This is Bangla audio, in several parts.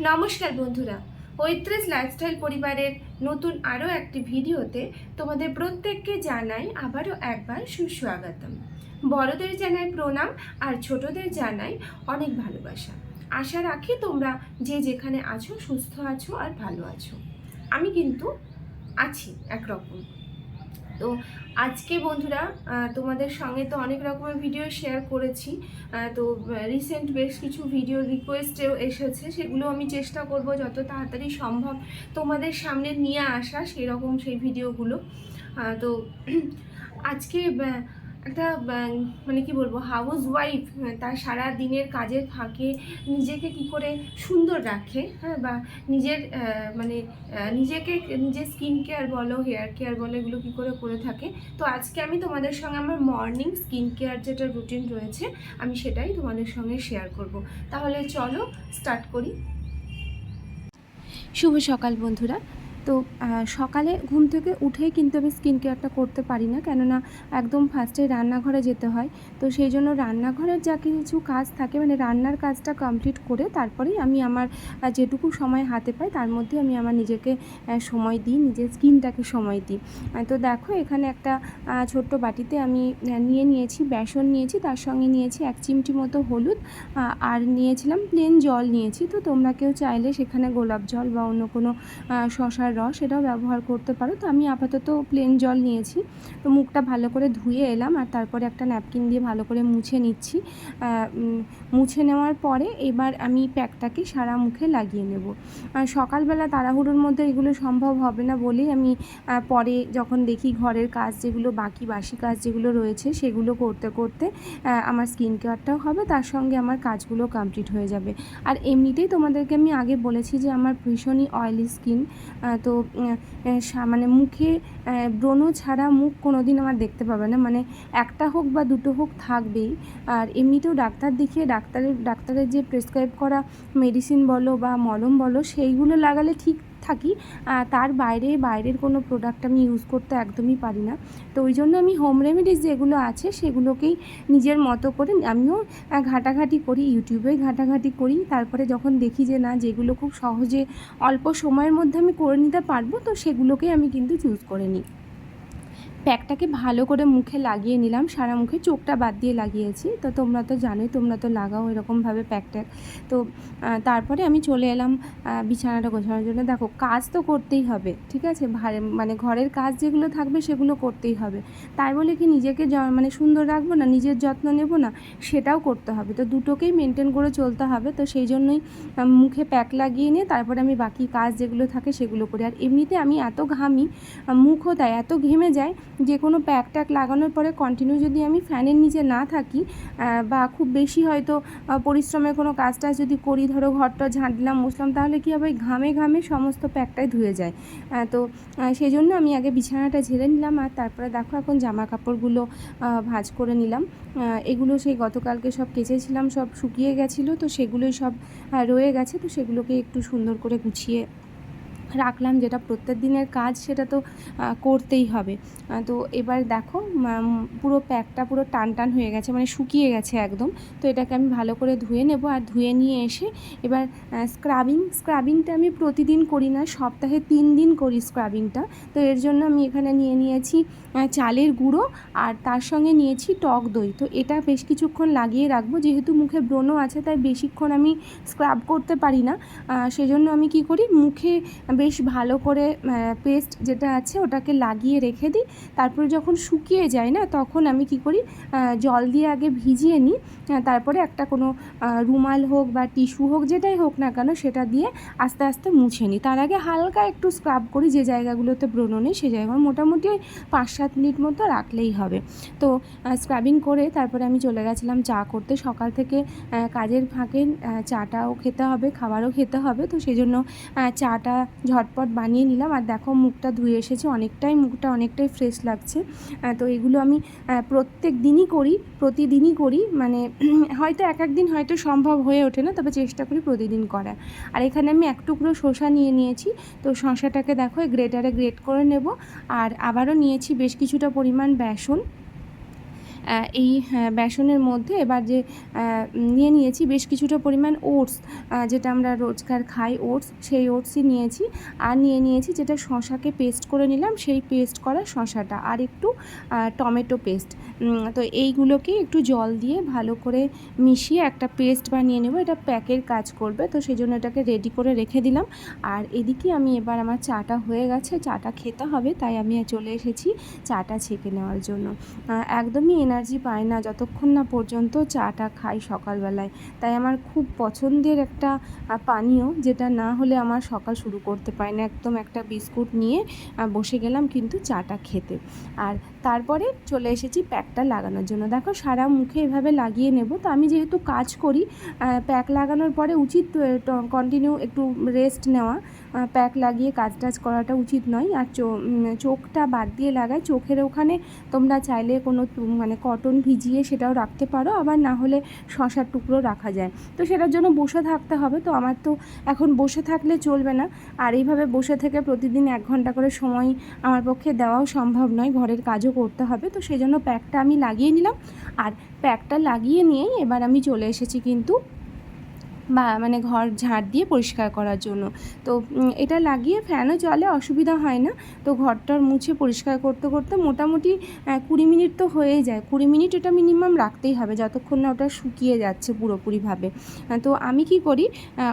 নমস্কার বন্ধুরা ঐত্রেস লাইফস্টাইল পরিবারের নতুন আরও একটি ভিডিওতে তোমাদের প্রত্যেককে জানাই আবারও একবার সুস্বাগতম। বড়দের জানাই প্রণাম আর ছোটদের জানাই অনেক ভালোবাসা। আশা রাখি তোমরা যে যেখানে আছো সুস্থ আছো আর ভালো আছো। আমি কিন্তু আছি একরকম। তো আজকে বন্ধুরা তোমাদের সঙ্গে তো অনেক রকমের ভিডিও শেয়ার করেছি। তো রিসেন্ট বেশ কিছু ভিডিও রিকোয়েস্টেও এসেছে, সেগুলো আমি চেষ্টা করব যত তাড়াতাড়ি সম্ভব তোমাদের সামনে নিয়ে আসা, সেরকম সেই ভিডিওগুলো তো, আজকে একটা মানে কি বলব হাউস ওয়াইফ তার সারা দিনের কাজের ফাঁকে নিজেকে কি করে সুন্দর রাখে হ্যাঁ বা নিজের মানে নিজেকে, নিজের স্কিন কেয়ার বলো হেয়ার কেয়ার বলো, এগুলো কী করে করে থাকে। তো আজকে আমি তোমাদের সঙ্গে আমার মর্নিং স্কিন কেয়ার যেটা রুটিন রয়েছে, আমি সেটাই তোমাদের সঙ্গে শেয়ার করব। তাহলে চলো স্টার্ট করি। শুভ সকাল বন্ধুরা। তো সকালে ঘুম থেকে উঠেই কিন্তু আমি স্কিন কেয়ারটা করতে পারি না। কেননা একদম ফার্স্টে রান্নাঘরে যেতে হয়। তো সেই জন্য রান্নাঘরের যা কিছু কাজ থাকে মানে রান্নার কাজটা কমপ্লিট করে তারপরেই আমি আমার যেটুকু সময় হাতে পাই, তার মধ্যে আমি আমার নিজেকে সময় দিই, নিজের স্কিনটাকে সময় দিই। তো দেখো, এখানে একটা ছোট্ট বাটিতে আমি নিয়ে নিয়েছি, বেসন নিয়েছি, তার সঙ্গে নিয়েছি এক চিমটি মতো হলুদ আর নিয়েছিলাম প্লেন জল নিয়েছি। তো তোমরা কেউ চাইলে সেখানে গোলাপ জল বা অন্য কোনো শশার রস সেটাও ব্যবহার করতে পারো। তো আমি আপাতত প্লেন জল নিয়েছি। তো মুখটা ভালো করে ধুয়ে এলাম আর তারপরে একটা ন্যাপকিন দিয়ে ভালো করে মুছে নিচ্ছি। মুছে নেওয়ার পরে এবার আমি প্যাকটাকে সারা মুখে লাগিয়ে নেব। আর সকালবেলা তাড়াহুড়োর মধ্যে এগুলো সম্ভব হবে না বলেই আমি পরে যখন দেখি ঘরের কাজ যেগুলো বাকি বাসি কাজ যেগুলো রয়েছে সেগুলো করতে করতে আমার স্কিন কেয়ারটাও হবে, তার সঙ্গে আমার কাজগুলো কমপ্লিট হয়ে যাবে। আর এমনিতেই তোমাদেরকে আমি আগে বলেছি যে আমার ভীষণই অয়েলি স্কিন তো মানে মুখে ব্রণ ছাড়া মুখ কোনো দিন আমার দেখতে পাবে না। মানে একটা হোক বা দুটো হোক থাকবেই। আর এমনিতেও ডাক্তার দেখিয়ে ডাক্তারের ডাক্তারের যে প্রেসক্রাইব করা মেডিসিন বলো বা মলম বলো, সেইগুলো লাগালে ঠিক থাকি তার বাইরে, বাইরের কোনো প্রোডাক্ট আমি ইউজ করতে একদমই পারি না। তো ওই জন্য আমি হোম রেমেডিস যেগুলো আছে, সেগুলোকেই নিজের মতো করে আমিও ঘাটাঘাটি করি ইউটিউবে ঘাটাঘাটি করি। তারপরে যখন দেখি যে না, যেগুলো খুব সহজে অল্প সময়ের মধ্যে আমি করে নিতে পারব, তো সেগুলোকেই আমি কিন্তু চুজ করে নিই। প্যাকটাকে ভালো করে মুখে লাগিয়ে নিলাম। সারা মুখে চোখটা বাদ দিয়ে লাগিয়েছি। তো তোমরা তো জানোই, তোমরা তো লাগাও এরকমভাবে প্যাকটা। তো তারপরে আমি চলে এলাম বিছানাটা গোছানোর জন্য। দেখো, কাজ তো করতেই হবে, ঠিক আছে? মানে ঘরের কাজ যেগুলো থাকবে সেগুলো করতেই হবে। তাই বলে কি নিজেকে মানে সুন্দর রাখব না, নিজের যত্ন নেব না, সেটাও করতে হবে। তো দুটোকেই মেনটেন করে চলতে হবে। তো সেই জন্যই মুখে প্যাক লাগিয়ে নিয়ে তারপরে আমি বাকি কাজ যেগুলো থাকে সেগুলো করি। আর এমনিতে আমি এত ঘামি মুখও তাই, এত ঘেমে যায় যে কোনো প্যাক ট্যাক লাগানোর পরে কন্টিনিউ যদি আমি ফ্যানের নিচে না থাকি বা খুব বেশি হয়তো পরিশ্রমের কোনো কাজ টাজ যদি করি, ধরো ঘরটা ঝাঁট দিলাম মুছলাম, তাহলে কী হবে? ঘামে ঘামে সমস্ত প্যাকটাই ধুয়ে যায়। তো সেই জন্য আমি আগে বিছানাটা ঝেড়ে নিলাম আর তারপরে দেখো এখন জামা কাপড়গুলো ভাঁজ করে নিলাম। এগুলো সেই গতকালকে সব কেচেছিলাম, সব শুকিয়ে গেছিল, তো সেগুলোই সব রয়ে গেছে, তো সেগুলোকে একটু সুন্দর করে গুছিয়ে রাখলাম যেটা প্রত্যেক দিনের কাজ সেটা তো করতেই হবে। তো এবার দেখো পুরো প্যাকটা পুরো টান টান হয়ে গেছে মানে শুকিয়ে গেছে একদম। তো এটাকে আমি ভালো করে ধুয়ে নেব আর ধুয়ে নিয়ে এসে এবার স্ক্রাবিং স্ক্রাবিংটা আমি প্রতিদিন করি না, সপ্তাহে তিন দিন করি স্ক্রাবিংটা তো এর জন্য আমি এখানে নিয়ে নিয়েছি চালের গুঁড়ো আর তার সঙ্গে নিয়েছি টক দই। তো এটা বেশ কিছুক্ষণ লাগিয়ে রাখব, যেহেতু মুখে ব্রণ আছে, তাই বেশিক্ষণ আমি স্ক্রাব করতে পারি না। সেজন্য আমি কি করি, মুখে বেশ ভালো করে পেস্ট যেটা আছে ওটাকে লাগিয়ে রেখে দিই। তারপরে যখন শুকিয়ে যায় না তখন আমি কি করি জল দিয়ে আগে ভিজিয়ে নিই। তারপরে একটা কোনো রুমাল হোক বা টিস্যু হোক যেটাই হোক না কেন সেটা দিয়ে আস্তে আস্তে মুছে নিই। তার আগে হালকা একটু স্ক্রাব করি যে জায়গাগুলোতে ব্রণ নেই সে জায়গা মোটামুটি ওই পাঁচ সাত মিনিট মতো রাখলেই হবে। তো স্ক্রাবিং করে তারপরে আমি চলে গেছিলাম চা করতে। সকাল থেকে কাজের ফাঁকে চাটাও খেতে হবে খাবারও খেতে হবে। তো সেই জন্য আহ, চাটা ঝটপট বানিয়ে নিলাম। আর দেখো, মুখটা ধুয়ে এসেছে। অনেকটাই মুখটা অনেকটাই ফ্রেশ লাগছে। তো এগুলো আমি প্রত্যেক দিনই করি, প্রতিদিনই করি। মানে হয়তো এক এক দিন হয়তো সম্ভব হয়ে ওঠে না, তবে চেষ্টা করি প্রতিদিন করার। আর এখানে আমি এক টুকরো শসা নিয়ে নিয়েছি। তো শসাটাকে দেখো গ্রেটারে গ্রেট করে নেব। আর আবারও নিয়েছি বেশ কিছুটা পরিমাণ বেসন। এই বেসনের মধ্যে এবার যে নিয়ে নিয়েছি বেশ কিছুটা পরিমাণ ওটস যেটা আমরা রোজকার খাই ওটস, সেই ওটসই নিয়েছি। আর নিয়ে নিয়েছি যেটা শশাকে পেস্ট করে নিলাম, সেই পেস্ট করা শশাটা। আর একটু টমেটো পেস্ট। তো এইগুলোকে একটু জল দিয়ে ভালো করে মিশিয়ে একটা পেস্ট বানিয়ে নেব। এটা প্যাকের কাজ করবে, তো সেই জন্য এটাকে রেডি করে রেখে দিলাম। আর এদিকে আমি এবার আমার চাটা হয়ে গেছে, চাটা খেতে হবে, তাই আমি চলে এসেছি চাটা ছেঁকে নেওয়ার জন্য। একদমই এনার্জি পাই না। যতক্ষণ না পর্যন্ত চাটা খাই সকালবেলায়। তাই আমার খুব পছন্দের একটা পানীয় যেটা না হলে আমার সকাল শুরু করতে পারি না। একদম একটা বিস্কুট নিয়ে বসে গেলাম কিন্তু চাটা খেতে। আর তারপরে চলে এসেছি প্যাকটা লাগানোর জন্য। দেখো সারা মুখে এভাবে লাগিয়ে নেব। তো আমি যেহেতু কাজ করি প্যাক লাগানোর পরে উচিত কন্টিনিউ একটু রেস্ট নেওয়া। প্যাক লাগিয়ে কাজ টাজ করাটা উচিত নয়। আর চোখটা বাদ দিয়ে লাগায়। চোখের ওখানে তোমরা চাইলে কোনো মানে কটন ভিজিয়ে সেটাও রাখতে পারো। আবার না হলে শশার টুকরো রাখা যায়। তো সেটার জন্য বসে থাকতে হবে। তো আমার তো এখন বসে থাকলে চলবে না। আর এইভাবে বসে থেকে প্রতিদিন এক ঘণ্টা করে সময় আমার পক্ষে দেওয়াও সম্ভব নয়। ঘরের কাজও করতে হবে। তো সেই জন্য প্যাকটা আমি লাগিয়ে নিলাম। আর প্যাকটা লাগিয়ে নিয়েই এবার আমি চলে এসেছি কিন্তু বা মানে ঘর ঝাড় দিয়ে পরিষ্কার করার জন্য। তো এটা লাগিয়ে ফ্যানও চলে অসুবিধা হয় না। তো ঘরটার মুছে পরিষ্কার করতে করতে মোটামুটি কুড়ি মিনিট তো হয়েই যায়। কুড়ি মিনিট এটা মিনিমাম রাখতেই হবে, যতক্ষণ না ওটা শুকিয়ে যাচ্ছে পুরোপুরিভাবে। তো আমি কি করি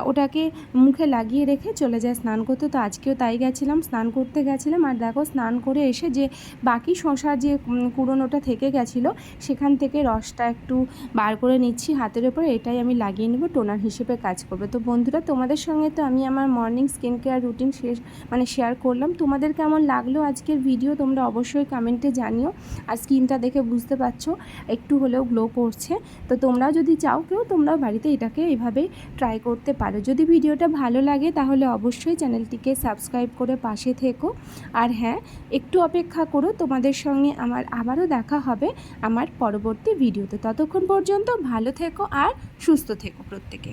ওটাকে মুখে লাগিয়ে রেখে চলে যায় স্নান করতে। তো আজকেও তাই গেছিলাম, স্নান করতে গেছিলাম। আর দেখো, স্নান করে এসে যে বাকি শশা যে কুড়োনোটা থেকে গেছিল, সেখান থেকে রসটা একটু বার করে নিচ্ছি হাতের ওপরে। এটাই আমি লাগিয়ে নেব, টোনার হিসেবে। কাজ করবে। তো বন্ধুরা, তোমাদের সঙ্গে তো আমি আমার মর্নিং স্কিন কেয়ার রুটিন শেষ মানে শেয়ার করলাম। তোমাদের কেমন লাগল আজকের ভিডিও তোমরা অবশ্যই কমেন্টে জানিও। আর স্কিনটা দেখে বুঝতে পারছ, একটু হলেও গ্লো করছে। তো তোমরাও যদি চাও কেউ, তোমরাও বাড়িতে এটাকে এইভাবেই ট্রাই করতে পারো। যদি ভিডিওটা ভালো লাগে, তাহলে অবশ্যই চ্যানেলটিকে সাবস্ক্রাইব করে পাশে থেকো। আর হ্যাঁ একটু অপেক্ষা করো, তোমাদের সঙ্গে আমার আবারও দেখা হবে আমার পরবর্তী ভিডিওতে ততক্ষণ পর্যন্ত ভালো থেকো আর সুস্থ থেকো প্রত্যেকে।